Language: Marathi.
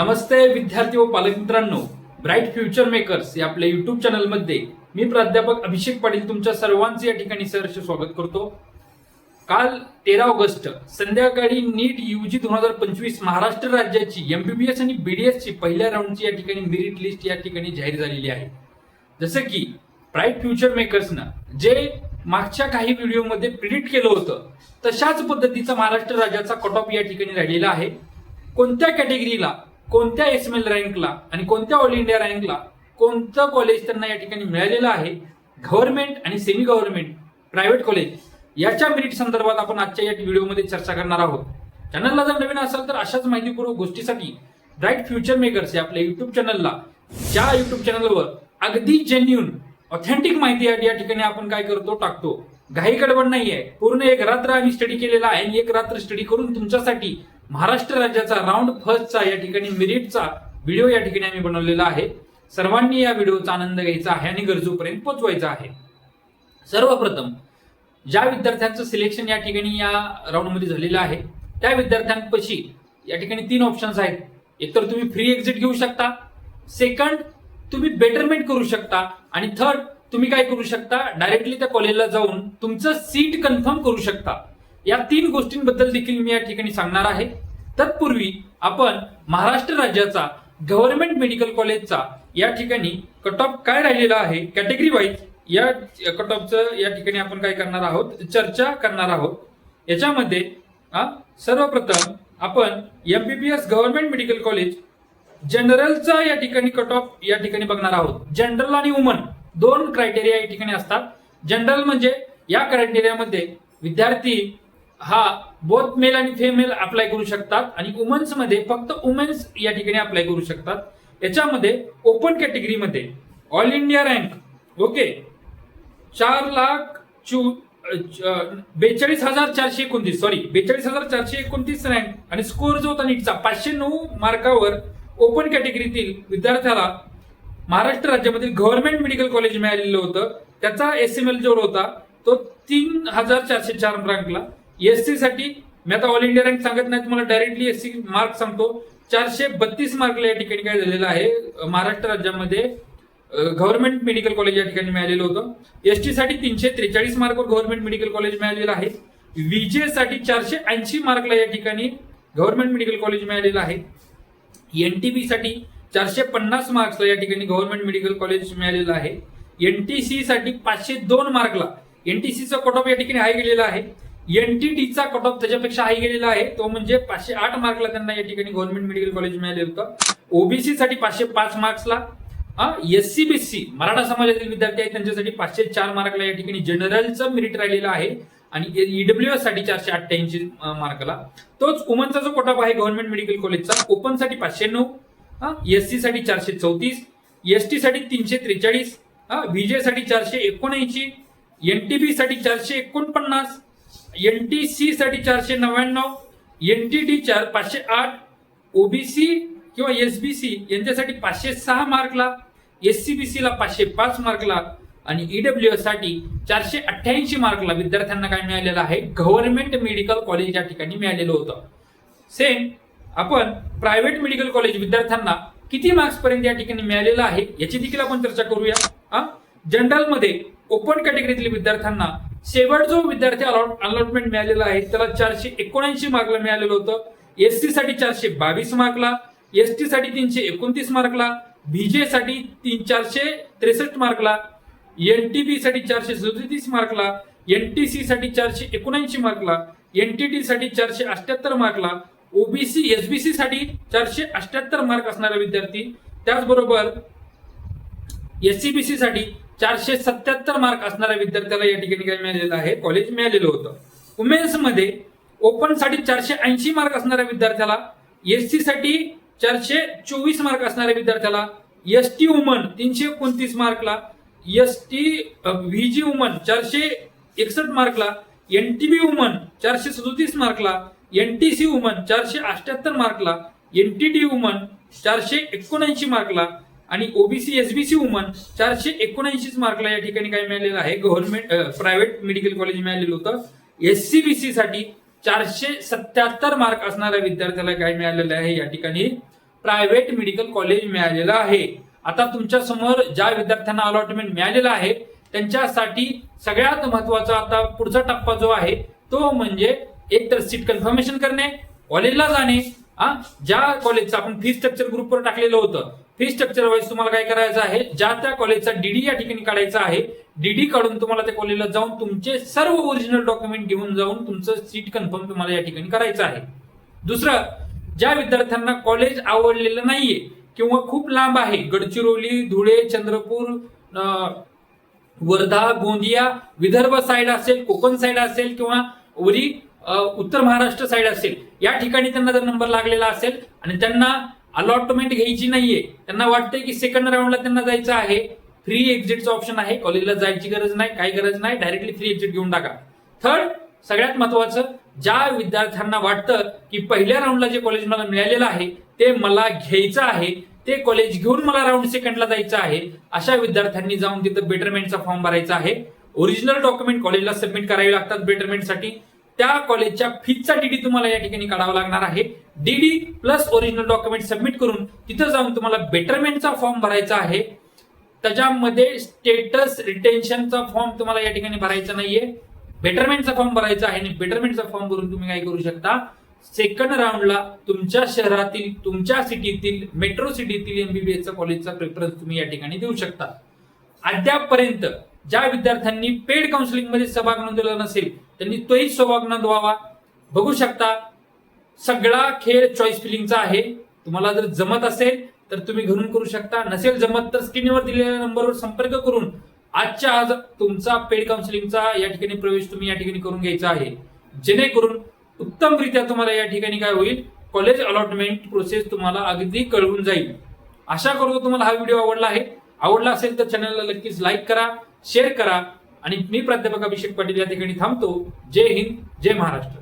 नमस्ते विद्यार्थी व पालक मित्रांनो ब्राईट फ्युचर मेकर्स या आपल्या युट्यूब चॅनलमध्ये मी प्राध्यापक अभिषेक पाटील तुमच्या सर्वांचे या ठिकाणी सहर्ष स्वागत करतो. काल तेरा ऑगस्ट संध्याकाळी नीट युजी दोन हजार पंचवीस महाराष्ट्र राज्याची एमबीबीएस आणि बी डी एसची पहिल्या राऊंडची या ठिकाणी मेरिट लिस्ट या ठिकाणी जाहीर झालेली आहे. जसं की ब्राईट फ्युचर मेकर्सनं जे मागच्या काही व्हिडिओमध्ये प्रिडिक्ट केलं होतं तशाच पद्धतीचा महाराष्ट्र राज्याचा कट ऑफ या ठिकाणी राहिलेला आहे. कोणत्या कॅटेगरीला कोणत्या एस एम एल रँकला आणि कोणत्या ऑल इंडिया रँकला कोणतं कॉलेज त्यांना या ठिकाणी मिळालेलं आहे? गव्हर्नमेंट आणि सेमी गव्हर्नमेंट प्रायव्हेट कॉलेज याच्या मेरिट संदर्भात आपण आजच्या या व्हिडिओमध्ये चर्चा करणार आहोत. चॅनलला जर नवीन असाल तर अशाच माहितीपूर्वक गोष्टीसाठी ब्राईट फ्युचर मेकर्स या आपल्या युट्यूब चॅनलला ज्या युट्यूब चॅनलवर अगदी जेन्युन ऑथेंटिक माहिती या या ठिकाणी आपण काय करतो टाकतो. घाई गडबड नाहीये. पूर्ण एक रात्र आम्ही स्टडी केलेला आहे आणि एक रात्र स्टडी करून तुमच्यासाठी महाराष्ट्र राज्याचा राऊंड फर्स्टचा या ठिकाणी मेरिटचा व्हिडिओ या ठिकाणी आम्ही बनवलेला आहे. सर्वांनी या व्हिडिओचा आनंद घ्यायचा आहे आणि गरजूपर्यंत पोहोचवायचा आहे. सर्वप्रथम ज्या विद्यार्थ्यांचं सिलेक्शन या ठिकाणी या राऊंडमध्ये झालेलं आहे त्या विद्यार्थ्यांपाशी या ठिकाणी तीन ऑप्शन्स आहेत. एकतर तुम्ही फ्री एक्झिट घेऊ शकता. सेकंड तुम्ही बेटरमेंट करू शकता. आणि थर्ड तुम्ही काय करू शकता? डायरेक्टली त्या कॉलेजला जाऊन तुमचं सीट कन्फर्म करू शकता. या तीन गोष्टींबद्दल देखील मी या ठिकाणी सांगणार आहे. तत्पूर्वी आपण महाराष्ट्र राज्याचा गव्हर्नमेंट मेडिकल कॉलेजचा या ठिकाणी कट ऑफ काय राहिलेला आहे कॅटेगरी वाईज या कट ऑफचं या ठिकाणी आपण काय करणार आहोत चर्चा करणार आहोत. याच्यामध्ये सर्वप्रथम आपण एमबीबीएस गव्हर्नमेंट मेडिकल कॉलेज जनरलचा या ठिकाणी कट ऑफ या ठिकाणी बघणार आहोत. जनरल आणि वुमन दोन क्रायटेरिया या ठिकाणी असतात. जनरल म्हणजे या क्रायटेरियामध्ये विद्यार्थी हा बोथ मेल आणि फेमेल अप्लाय करू शकतात आणि वुमन्समध्ये फक्त वुमेन्स या ठिकाणी अप्लाय करू शकतात. याच्यामध्ये ओपन कॅटेगरीमध्ये ऑल इंडिया रँक ओके चार लाख चू बेचाळीस हजार चारशे एकोणतीस सॉरी बेचाळीस हजार चारशे एकोणतीस रँक आणि स्कोर जो होता नीटचा पाचशे नऊ मार्कावर ओपन कॅटेगरीतील विद्यार्थ्याला महाराष्ट्र राज्यामधील गव्हर्नमेंट मेडिकल कॉलेज मिळालेलं होतं. त्याचा एस एम एल जो होता तो तीन हजार चारशे चार रँकला एससी साठी मी आता ऑल इंडिया रँक सांगत नाही तुम्हाला डायरेक्टली एस सी मार्क सांगतो. चारशे बत्तीस मार्कला या ठिकाणी काय झालेलं आहे? महाराष्ट्र राज्यामध्ये गव्हर्नमेंट मेडिकल कॉलेज या ठिकाणी मिळालेलं होतं. एसटी साठी तीनशे त्रेचाळीस मार्कवर गव्हर्नमेंट मेडिकल कॉलेज मिळालेलं आहे. विजे साठी चारशे ऐंशी मार्कला या ठिकाणी गव्हर्नमेंट मेडिकल कॉलेज मिळालेलं आहे. एनटीबी साठी चारशे पन्नास मार्क्सला या ठिकाणी गव्हर्नमेंट मेडिकल कॉलेज मिळालेलं आहे. एनटीसी साठी पाचशे दोन मार्कला एनटीसीचा कट ऑफ या ठिकाणी हाय गेलेला आहे. एनटीटीचा कट ऑफ त्याच्यापेक्षा हाय गेलेला आहे. तो म्हणजे पाचशे आठ मार्कला त्यांना या ठिकाणी गव्हर्नमेंट मेडिकल कॉलेज मिळाले होतं. ओबीसी साठी पाचशे पाच मार्क्सला एससी बीसी मराठा समाजातील विद्यार्थी आहेत त्यांच्यासाठी पाचशे चार मार्कला या ठिकाणी जनरलचं मेरिट राहिलेलं आहे. आणि ईडब्ल्यू एससाठी चारशे अठ्ठ्याऐंशी मार्कला तोच वुमनचा जो कोटाप आहे गव्हर्नमेंट मेडिकल कॉलेजचा ओपनसाठी पाचशे नऊ एससी साठी चारशे चौतीस एसटी साठी तीनशे त्रेचाळीस विजयसाठी चारशे एकोणऐंशी एनटीबी साठी चारशे एकोणपन्नास एन टी सी साठी चारशे नव्याण्णव एन टी डी चार पाचशे आठ ओबीसी किंवा एस बी सी यांच्यासाठी पाचशे सहा मार्कला एस सी बी ला पाचशे पाच मार्कला आणि ईडब्ल्यू एससाठी चारशे अठ्ठ्याऐंशी मार्कला विद्यार्थ्यांना काय मिळालेलं आहे? गव्हर्नमेंट मेडिकल कॉलेज या ठिकाणी मिळालेलं होतं. सेम आपण प्रायव्हेट मेडिकल कॉलेज विद्यार्थ्यांना किती मार्क्स पर्यंत या ठिकाणी मिळालेलं आहे याची देखील आपण चर्चा करूया. जनरलमध्ये ओपन कॅटेगरीतील विद्यार्थ्यांना शेवट जो विद्यार्थी अलॉटमेंट मिळालेला आहे त्याला चारशे एकोणऐंशी मार्कला मिळालेलं होतं. एस सी साठी चारशे बावीस मार्कला एस टी साठी तीनशे एकोणतीस मार्कला बीजे साठी तीन चारशे त्रेसष्ट मार्कला एनटीबी साठी चारशे सदतीस मार्कला एनटीसी साठी चारशे एकोणऐंशी मार्कला एनटीटी साठी चारशे अठ्याहत्तर मार्कला ओबीसी एसबीसी साठी चारशे अठ्याहत्तर मार्क असणारा विद्यार्थी. त्याचबरोबर एससीबीसी साठी चारशे सत्याहत्तर मार्क असणाऱ्या विद्यार्थ्याला या ठिकाणी काय मिळालेलं आहे? कॉलेज मिळालेलं होतं. वुमेन्समध्ये ओपनसाठी चारशे ऐंशी मार्क असणाऱ्या विद्यार्थ्याला एस सी साठी चारशे चोवीस मार्क असणाऱ्या विद्यार्थ्याला एस टी वुमन तीनशे एकोणतीस मार्कला एस टी व्हीजी वुमन चारशे एकसष्ट मार्कला एन टी बी वुमन चारशे सदोतीस मार्कला एन टी सी वुमन चारशे अठ्याहत्तर मार्कला एनटीडी वुमन चारशे एकोणऐंशी मार्कला आणि ओबीसी एसबीसी वुमन चारशे एकोणऐंशीच मार्कला या ठिकाणी काय मिळालेलं आहे? गव्हर्नमेंट प्रायव्हेट मेडिकल कॉलेज मिळालेलं होतं. एससीबीसी साठी चारशे सत्याहत्तर मार्क असणाऱ्या विद्यार्थ्याला काय मिळालेलं आहे? या ठिकाणी प्रायव्हेट मेडिकल कॉलेज मिळालेलं आहे. आता तुमच्यासमोर ज्या विद्यार्थ्यांना अलॉटमेंट मिळालेलं आहे त्यांच्यासाठी सगळ्यात महत्त्वाचा आता पुढचा टप्पा जो आहे तो म्हणजे एक तर सीट कन्फर्मेशन करणे कॉलेजला जाणे हा ज्या कॉलेजचं आपण फी स्ट्रक्चर ग्रुपवर टाकलेलं होतं फी स्ट्रक्चर वाईज तुम्हाला काय करायचं आहे? ज्या त्या कॉलेजचा डीडी या ठिकाणी काढायचा आहे डीडी काढून तुम्हाला त्या कॉलेजला जाऊन तुमचे सर्व ओरिजिनल डॉक्युमेंट घेऊन जाऊन तुमचं सीट कन्फर्म तुम्हाला या ठिकाणी करायचं आहे. दुसरं ज्या विद्यार्थ्यांना कॉलेज आवडलेलं नाहीये किंवा खूप लांब आहे गडचिरोली धुळे चंद्रपूर वर्धा गोंदिया विदर्भ साईड असेल कोकण साईड असेल किंवा वरी उत्तर महाराष्ट्र साईड असेल या ठिकाणी त्यांना जर नंबर लागलेला असेल आणि त्यांना अलॉटमेंट घ्यायची नाहीये. त्यांना वाटतंय की सेकंड राऊंडला त्यांना जायचं आहे. फ्री एक्झिटचं ऑप्शन आहे. कॉलेजला जायची गरज नाही काही गरज नाही. डायरेक्टली फ्री एक्झिट घेऊन टाका. थर्ड सगळ्यात महत्वाचं ज्या विद्यार्थ्यांना वाटतं की पहिल्या राऊंडला जे कॉलेज मला मिळालेलं आहे ते मला घ्यायचं आहे ते कॉलेज घेऊन मला राऊंड सेकंडला जायचं आहे अशा विद्यार्थ्यांनी जाऊन तिथं बेटरमेंटचा फॉर्म भरायचा आहे. ओरिजिनल डॉक्युमेंट कॉलेजला सबमिट करावे लागतात बेटरमेंटसाठी त्या कॉलेजच्या फीचा डीडी तुम्हाला या ठिकाणी काढावा लागणार आहे. DD plus original document submit करून तिथं जाऊन तुम्हाला बेटरमेंटचा फॉर्म भरायचा आहे. त्याच्यामध्ये स्टेटस रिटेन्शनचा फॉर्म तुम्हाला या ठिकाणी भरायचा नाहीये. बेटरमेंटचा फॉर्म भरायचा आहे आणि बेटरमेंटचा फॉर्म भरून तुम्ही काय करू शकता? सेकंड राऊंडला तुमच्या शहरातील तुमच्या सिटीतील मेट्रो सिटीतील एमबीबीएसचा कॉलेजचा प्रेफरन्स तुम्ही या ठिकाणी देऊ शकता. अद्यापपर्यंत ज्या विद्यार्थ्यांनी पेड काउन्सिलिंगमध्ये सहभाग नोंदवला नसेल त्यांनी तोही सहभाग नोंदवावा बघू शकता सगळा खेळ चॉईस फिलिंगचा आहे. तुम्हाला जर जमत असेल तर तुम्ही घरून करू शकता. नसेल जमत तर स्क्रीनवर दिलेल्या नंबरवर संपर्क करून आजच्या आज तुमचा पेड काउन्सिलिंगचा या ठिकाणी प्रवेश तुम्ही या ठिकाणी करून घ्यायचा आहे. जेणेकरून उत्तमरित्या तुम्हाला या ठिकाणी काय होईल? कॉलेज अलॉटमेंट प्रोसेस तुम्हाला अगदी कळवून जाईल. आशा करतो तुम्हाला हा व्हिडिओ आवडला आहे. आवडला असेल तर चॅनलला नक्कीच लाईक करा शेअर करा. आणि मी प्राध्यापक अभिषेक पाटील या ठिकाणी थांबतो. जय हिंद जय महाराष्ट्र.